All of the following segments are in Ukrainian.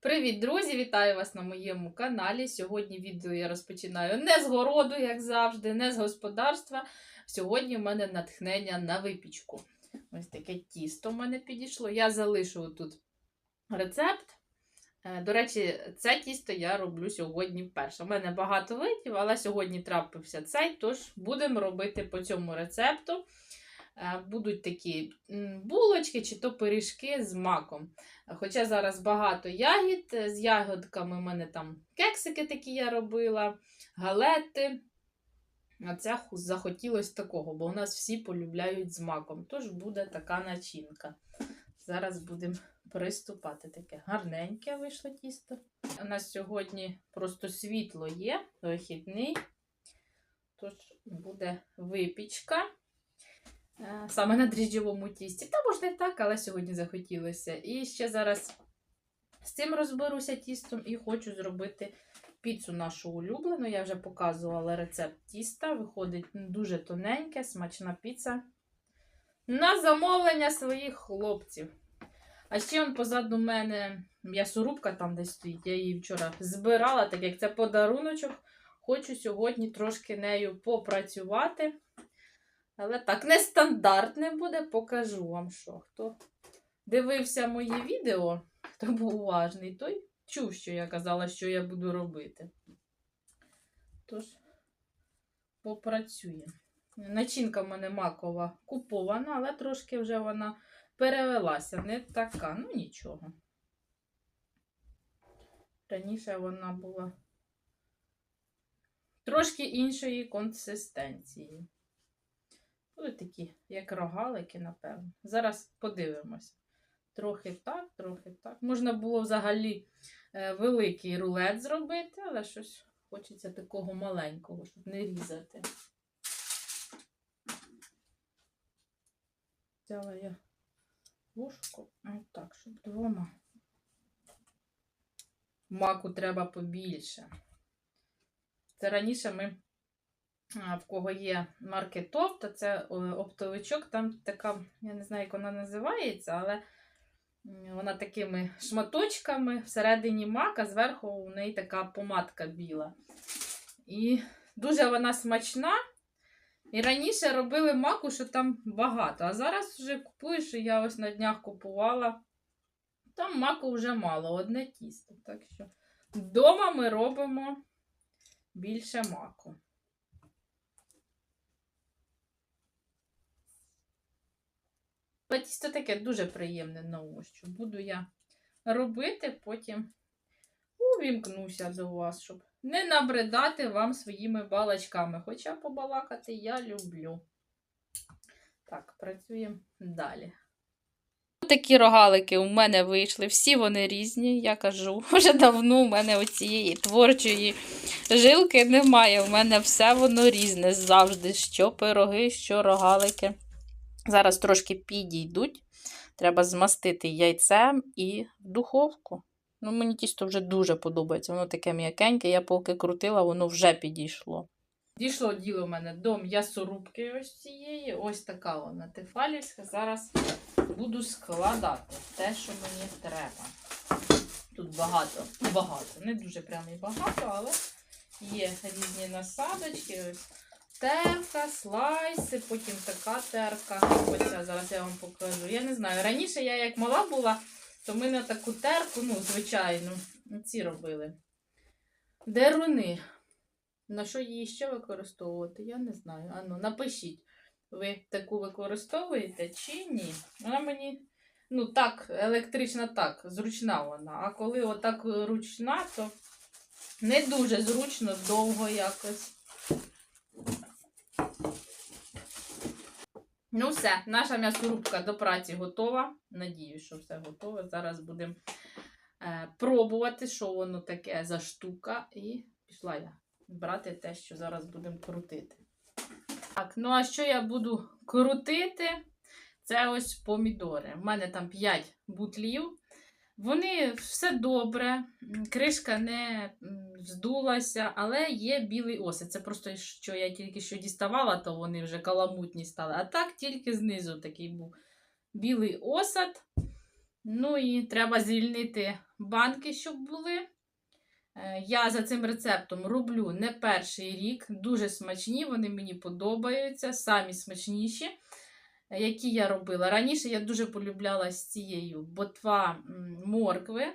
Привіт, друзі! Вітаю вас на моєму каналі. Сьогодні відео я розпочинаю не з городу, як завжди, не з господарства. Сьогодні в мене натхнення на випічку. Ось таке тісто в мене підійшло. Я залишу тут рецепт. Е, До речі, це тісто я роблю сьогодні вперше. У мене багато видів, але сьогодні трапився цей, тож будемо робити по цьому рецепту. Е, Будуть такі булочки чи то пиріжки з маком. Хоча зараз багато ягід, е, з ягодками у мене там кексики такі я робила, галети. А це захотілося такого, бо у нас всі полюбляють з маком. Тож буде така начинка. Зараз будемо приступати. Таке гарненьке вийшло тісто. У нас сьогодні просто світло є, вихідний. Тож буде випічка. Е, Саме на дріжджовому тісті. Та можна і так, але сьогодні захотілося. І ще зараз з цим розберуся тістом і хочу зробити піцу нашу улюблену. Я вже показувала рецепт тіста. Виходить дуже тоненьке, смачна піца. На замовлення своїх хлопців. А ще он позаду мене м'ясорубка там десь стоїть. Я її вчора збирала, так як це подаруночок. Хочу сьогодні трошки нею попрацювати. Але так, нестандартне буде, покажу вам що. Хто дивився мої відео, хто був уважний, той чув, що я казала, що я буду робити. Тож, попрацюємо. Начинка в мене макова купована, але трошки вже вона перевелася. Не така, ну нічого. Раніше вона була трошки іншої консистенції. Будуть такі, як рогалики, напевно. Зараз подивимось. Трохи так, трохи так. Можна було взагалі е, великий рулет зробити, але щось хочеться такого маленького, щоб не різати. Взяла я ложку. Отак, щоб двома. Маку треба побільше. Це раніше ми в кого є маркетоп, то це оптовичок, там така, я не знаю, як вона називається, але вона такими шматочками всередині мака, зверху у неї така помадка біла. І дуже вона смачна. І раніше робили маку, що там багато. А зараз вже купуєш, і я ось на днях купувала. Там маку вже мало, одне тісто. Так що вдома ми робимо більше маку. Тісто таке дуже приємне на ощуп. Буду я робити, потім увімкнуся до вас, щоб не набридати вам своїми балачками. Хоча побалакати я люблю. Так, працюємо далі. Такі рогалики у мене вийшли, всі вони різні, я кажу. Вже давно у мене оцієї творчої жилки немає. У мене все воно різне завжди. Що пироги, що рогалики. Зараз трошки підійдуть. Треба змастити яйцем і духовку. Ну, мені тісто вже дуже подобається. Воно таке м'якеньке, я поки крутила, воно вже підійшло. Дійшло діло в мене до м'ясорубки ось цієї. Ось така вона тефалівська. Зараз буду складати те, що мені треба. Тут багато, багато, не дуже прямо і багато, але є різні насадочки. Ось терка, слайси, потім така терка. Оця зараз я вам покажу. Я не знаю. Раніше я як мала була, то ми на таку терку, ну, звичайну, ці робили. Деруни. На що її ще використовувати? Я не знаю. Ану, напишіть, ви таку використовуєте чи ні? Вона мені, ну так, електрична так, зручна вона. А коли отак ручна, то не дуже зручно, довго якось. Ну, все, наша м'ясорубка до праці готова. Надію, що все готове. Зараз будемо е, пробувати, що воно таке за штука. І пішла я брати те, що зараз будемо крутити. Так, ну а що я буду крутити? Це ось помідори. У мене там 5 бутлів. Вони все добре, кришка не м, здулася, але є білий осад. Це просто що я тільки що діставала, то вони вже каламутні стали. А так тільки знизу такий був білий осад. Ну і треба звільнити банки, щоб були. Е, Я за цим рецептом роблю не перший рік. Дуже смачні, вони мені подобаються, самі смачніші, які я робила. Раніше я дуже полюбляла з цією ботва моркви.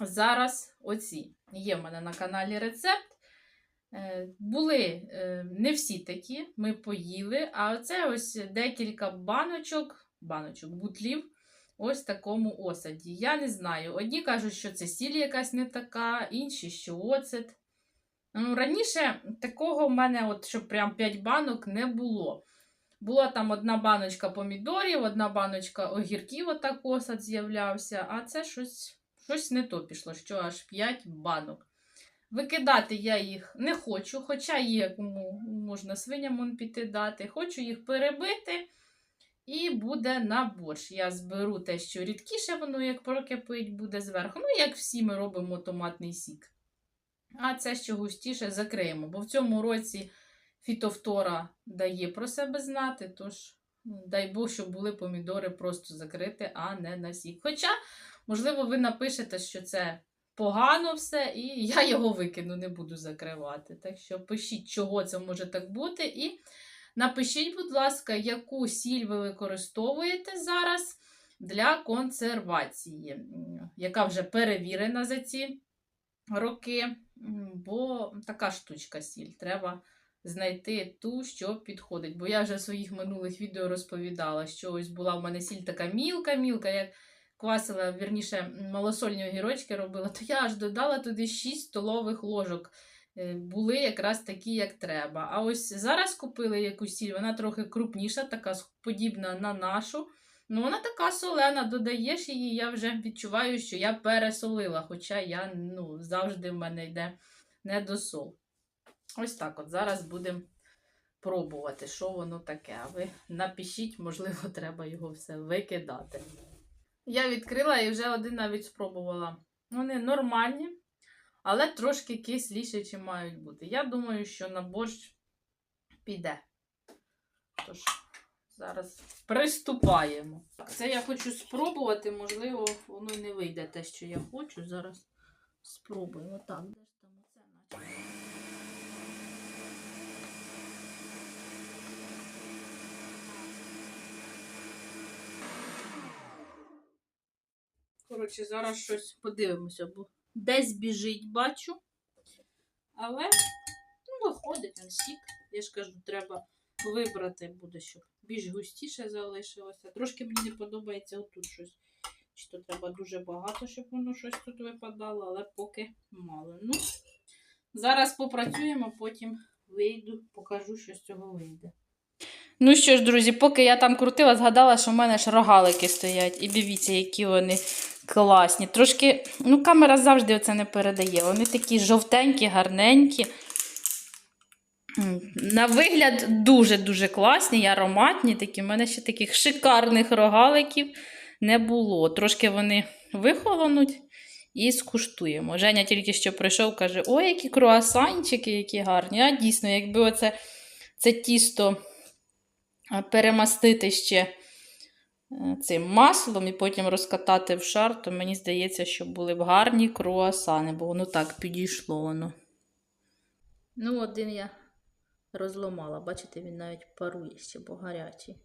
Зараз оці. Є в мене на каналі рецепт. Е, Були е, не всі такі, ми поїли, а оце ось декілька баночок, баночок, бутлів, ось такому осаді. Я не знаю. Одні кажуть, що це сіль якась не така, інші, що оцет. Ну, раніше такого в мене, от, щоб прям 5 банок, не було. Була там одна баночка помідорів, одна баночка огірків, отак осад з'являвся, а це щось, щось не то пішло, що аж 5 банок. Викидати я їх не хочу, хоча є кому можна свиням піти дати. Хочу їх перебити і буде на борщ. Я зберу те, що рідкіше воно, як прокипить, буде зверху. Ну, як всі ми робимо томатний сік. А це, що густіше, закриємо. Бо в цьому році фітофтора дає про себе знати, тож ну, дай Бог, щоб були помідори просто закриті, а не на сік. Хоча, можливо, ви напишете, що це погано все, і я його викину, не буду закривати. Так що пишіть, чого це може так бути. І напишіть, будь ласка, яку сіль ви використовуєте зараз для консервації, яка вже перевірена за ці роки. Бо така штучка сіль. Треба знайти ту, що підходить. Бо я вже в своїх минулих відео розповідала, що ось була в мене сіль така мілка-мілка, як квасила, вірніше, малосольні огірочки робила, то я аж додала туди 6 столових ложок. Е, Були якраз такі, як треба. А ось зараз купили якусь сіль, вона трохи крупніша, така подібна на нашу. Ну, вона така солена, додаєш її, я вже відчуваю, що я пересолила, хоча я ну, завжди в мене йде недосол. Ось так от зараз будемо пробувати, що воно таке. А ви напишіть, можливо, треба його все викидати. Я відкрила і вже один навіть спробувала. Вони нормальні, але трошки кисліші, мають бути. Я думаю, що на борщ піде. Тож, зараз приступаємо. Це я хочу спробувати, можливо, воно не вийде те, що я хочу. Зараз спробуємо. Так, де там оце наче. Коротше, зараз щось подивимося, бо десь біжить, бачу. Але ну, виходить він сік. Я ж кажу, треба вибрати буде, щоб більш густіше залишилося. Трошки мені не подобається отут щось. Чи то треба дуже багато, щоб воно щось тут випадало, але поки мало. Ну, зараз попрацюємо, потім вийду, покажу, що з цього вийде. Ну що ж, друзі, поки я там крутила, згадала, що в мене ж рогалики стоять. І дивіться, які вони класні. Трошки, ну, камера завжди оце не передає. Вони такі жовтенькі, гарненькі. На вигляд дуже-дуже класні і ароматні. Такі. У мене ще таких шикарних рогаликів не було. Трошки вони вихолонуть і скуштуємо. Женя тільки що прийшов, каже: ой, які круасанчики, які гарні. А дійсно, якби оце це тісто перемастити ще цим маслом і потім розкатати в шар, то мені здається, що були б гарні круасани, бо воно так підійшло воно. Ну, один я розломала. Бачите, він навіть парує ще, бо гарячий.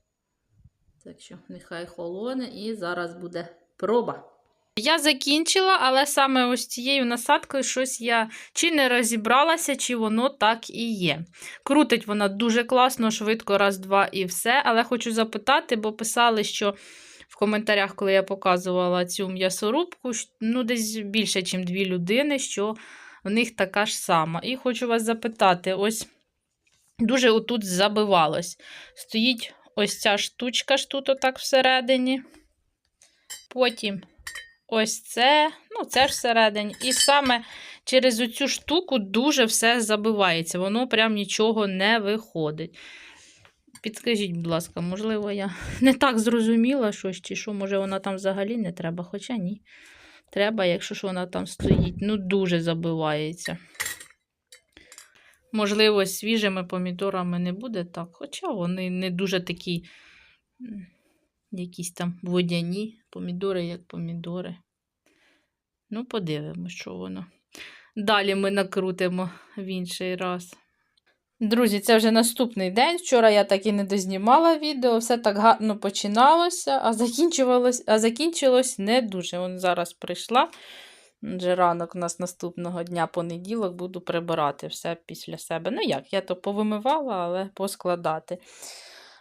Так що нехай холоне і зараз буде проба. Я закінчила, але саме ось цією насадкою щось я чи не розібралася, чи воно так і є. Крутить вона дуже класно, швидко, раз, два і все. Але хочу запитати, бо писали, що в коментарях, коли я показувала цю м'ясорубку, ну, десь більше, ніж дві людини, що в них така ж сама. І хочу вас запитати: ось дуже отут забивалось. Стоїть ось ця штучка ж тут, отак всередині. Потім ось це, ну, це ж всередині. І саме через оцю штуку дуже все забивається. Воно прям нічого не виходить. Підскажіть, будь ласка, можливо, я не так зрозуміла щось, чи що, може, вона там взагалі не треба, хоча ні. Треба, якщо ж вона там стоїть. Ну, дуже забивається. Можливо, свіжими помідорами не буде так, хоча вони не дуже такі Якісь там водяні, помідори як помідори. Ну, подивимось, що воно. Далі ми накрутимо в інший раз. Друзі, це вже наступний день. Вчора я так і не дознімала відео, все так гарно починалося, а закінчувалось, а закінчилось не дуже. Вон зараз прийшла. Вже ранок у нас наступного дня, понеділок, буду прибирати все після себе. Ну як, я то повимивала, але поскладати.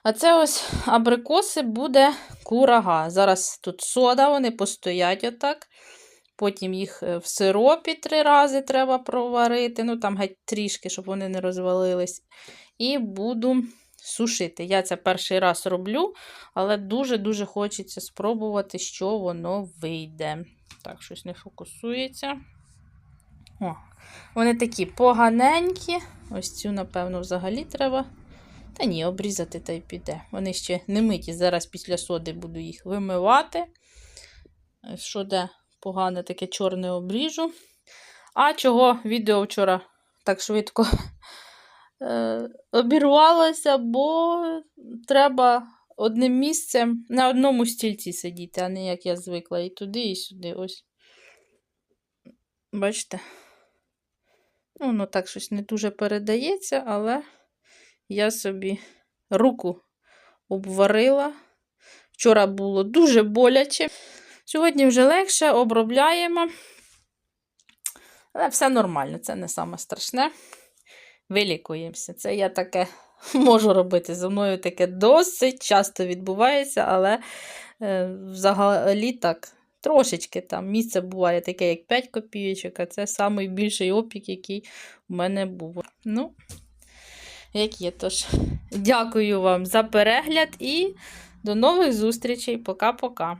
А це ось абрикоси буде курага. Зараз тут сода, вони постоять отак. Потім їх е, в сиропі три рази треба проварити. Ну, там геть трішки, щоб вони не розвалились. І буду сушити. Я це перший раз роблю, але дуже-дуже хочеться спробувати, що воно вийде. Так, щось не фокусується. О, вони такі поганенькі. Ось цю, напевно, взагалі треба. Та ні, обрізати та й піде. Вони ще не миті. Зараз після соди буду їх вимивати. Е, Що де погане таке чорне обріжу. А чого відео вчора так швидко е, обірвалося, бо треба одним місцем на одному стільці сидіти, а не як я звикла і туди, і сюди. Ось. Бачите? Ну, воно так щось не дуже передається, але я собі руку обварила. Вчора було дуже боляче. Сьогодні вже легше обробляємо. Але все нормально, це не саме страшне. Вилікуємося. Це я таке можу робити. Зі мною таке досить часто відбувається, але е, взагалі так. Трошечки там місце буває таке, як 5 копійочок, а це найбільший опік, який у мене був. Ну, як є. Тож, дякую вам за перегляд і до нових зустрічей. Пока-пока.